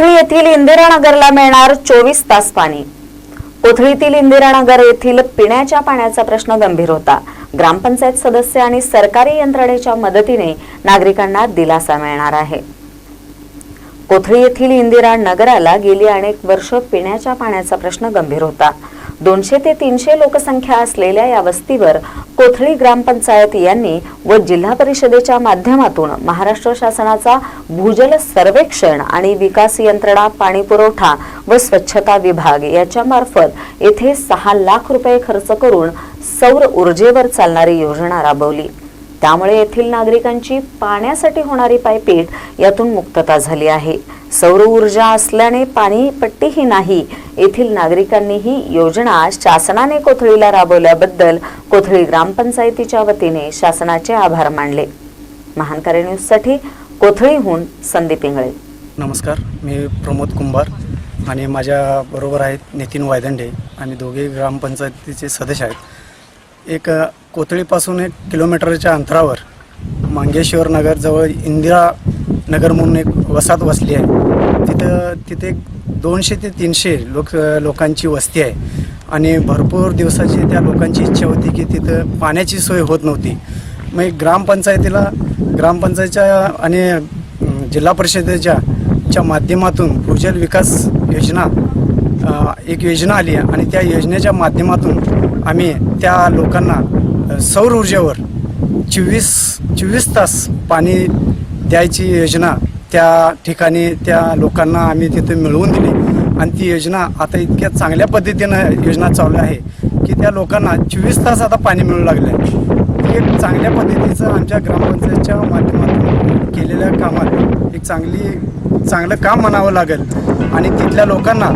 कोथळी येथील इंदिरानगरला मिळणार चोवीस तास पाणी. कोथळीतील इंदिरानगर येथील पिण्याच्या पाण्याचा प्रश्न गंभीर होता. ग्रामपंचायत सदस्य आणि सरकारी यंत्रणेच्या मदतीने नागरिकांना दिलासा मिळणार आहे. कोथळी येथील इंदिरा नगराला गेली अनेक वर्ष पिण्याच्या पाण्याचा प्रश्न गंभीर होता. दोनशे ते तीनशे लोकसंख्या असलेल्या या वस्तीवर कोथळी ग्रामपंचायत यांनी व जिल्हा परिषदेच्या माध्यमातून महाराष्ट्र शासनाचा भूजल सर्वेक्षण आणि विकास यंत्रणा पाणी पुरवठा व स्वच्छता विभाग याच्या मार्फत येथे सहा लाख रुपये खर्च करून सौर ऊर्जेवर चालणारी योजना राबवली. त्यामुळे येथील नागरिकांची पाण्यासाठी होणारी पायपीट यातून मुक्तता झाली आहे. सौर ऊर्जा असल्याने पाणीपट्टीही नाही. येथील नागरिकांनी ही योजना शासनाने कोथळीला राबवल्याबद्दल कोथळी ग्रामपंचायतीच्या वतीने शासनाचे आभार मानले. महानकारी न्यूजसाठी कोथळीहून संदीप इंगळे. नमस्कार मी प्रमोद कुंभार आणि माझ्या बरोबर आहेत नितीन वायदंडे आम्ही दोघे ग्रामपंचायतीचे सदस्य आहेत. एक कोथळीपासून एक किलोमीटरच्या अंतरावर मांगेश्वर नगरजवळ इंदिरा नगर म्हणून एक वसाहत वसली आहे. तिथं तिथे दोनशे ते तीनशे लोक लोकांची वस्ती आहे. आणि भरपूर दिवसाची त्या लोकांची इच्छा होती की तिथं पाण्याची सोय होत नव्हती. मग ग्रामपंचायतीला ग्रामपंचायतच्या आणि जिल्हा परिषदेच्या च्या माध्यमातून भूजल विकास योजना एक योजना आली आहे. आणि त्या योजनेच्या माध्यमातून आम्ही त्या लोकांना सौर ऊर्जेवर चोवीस चोवीस तास पाणी द्यायची योजना त्या ठिकाणी त्या लोकांना आम्ही तिथे मिळवून दिली. आणि ती योजना आता इतक्या चांगल्या पद्धतीनं योजना चालू आहे की त्या लोकांना चोवीस तास आता पाणी मिळू लागलं आहे एक चांगल्या पद्धतीचं आमच्या ग्रामपंचायतच्या माध्यमातून केलेल्या कामात एक चांगली चांगलं काम म्हणावं लागेल. आणि तिथल्या लोकांना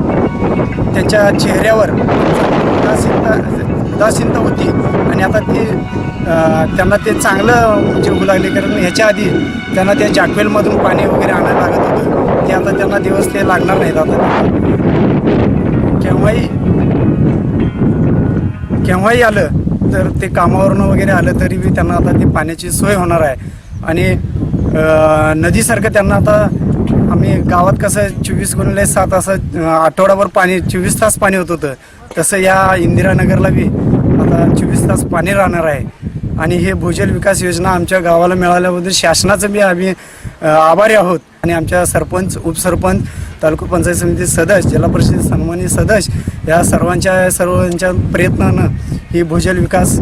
त्यांच्या चेहऱ्यावर उदासीनता उदासीनता होती. त्यांना ते चांगलं म्हणजे होऊ लागले कारण ह्याच्या आधी त्यांना त्या जाकवेलमधून पाणी वगैरे आणायला लागत होतं. ते आता त्यांना दिवस ते लागणार नाहीत आता. केव्हाही केव्हाही आलं तर ते कामावरनं वगैरे आलं तरी बी त्यांना आता ती पाण्याची सोय होणार आहे. आणि नदीसारखं त्यांना आता आम्ही गावात कसं चोवीस गुणले सात असं अं, आठवडाभर पाणी चोवीस तास पाणी होत होतं. तसं या इंदिरानगरला बी आता चोवीस तास पाणी राहणार आहे. आणि हे भूजल विकास योजना आमच्या गावाला मिळाल्याबद्दल शासनाचं बी आम्ही आभारी आहोत. आणि आमच्या सरपंच उपसरपंच तालुका पंचायत समिती सदस्य जिल्हा परिषद सन्मानी सदस्य या सर्वांच्या सर्वांच्या प्रयत्नानं ही भूजल विकास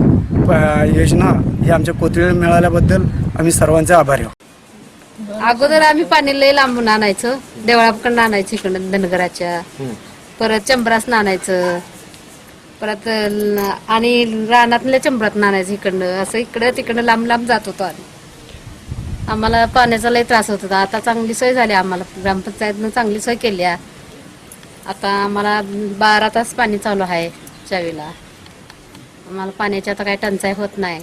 योजना ही आमच्या कोथळीला मिळाल्याबद्दल आम्ही सर्वांचे आभारी आहोत. अगोदर आम्ही पाणी लय लांबून आणायचं देवळाकडनं आणायचं इकडं धनगराच्या. परत चंबरासनं आणायचं. परत आणि रानातल्या चंबरात आणायचं इकडनं. असं इकडं तिकडं लांब लांब जात होतो आम्ही. आम्हाला पाण्याचा लय त्रास होत होता. आता चांगली सोय झाली आम्हाला. ग्रामपंचायतनं चांगली सोय केली आहे. आता आम्हाला बारा तास पाणी चालू आहे चावीला. आम्हाला पाण्याची आता काही टंचाई होत नाही.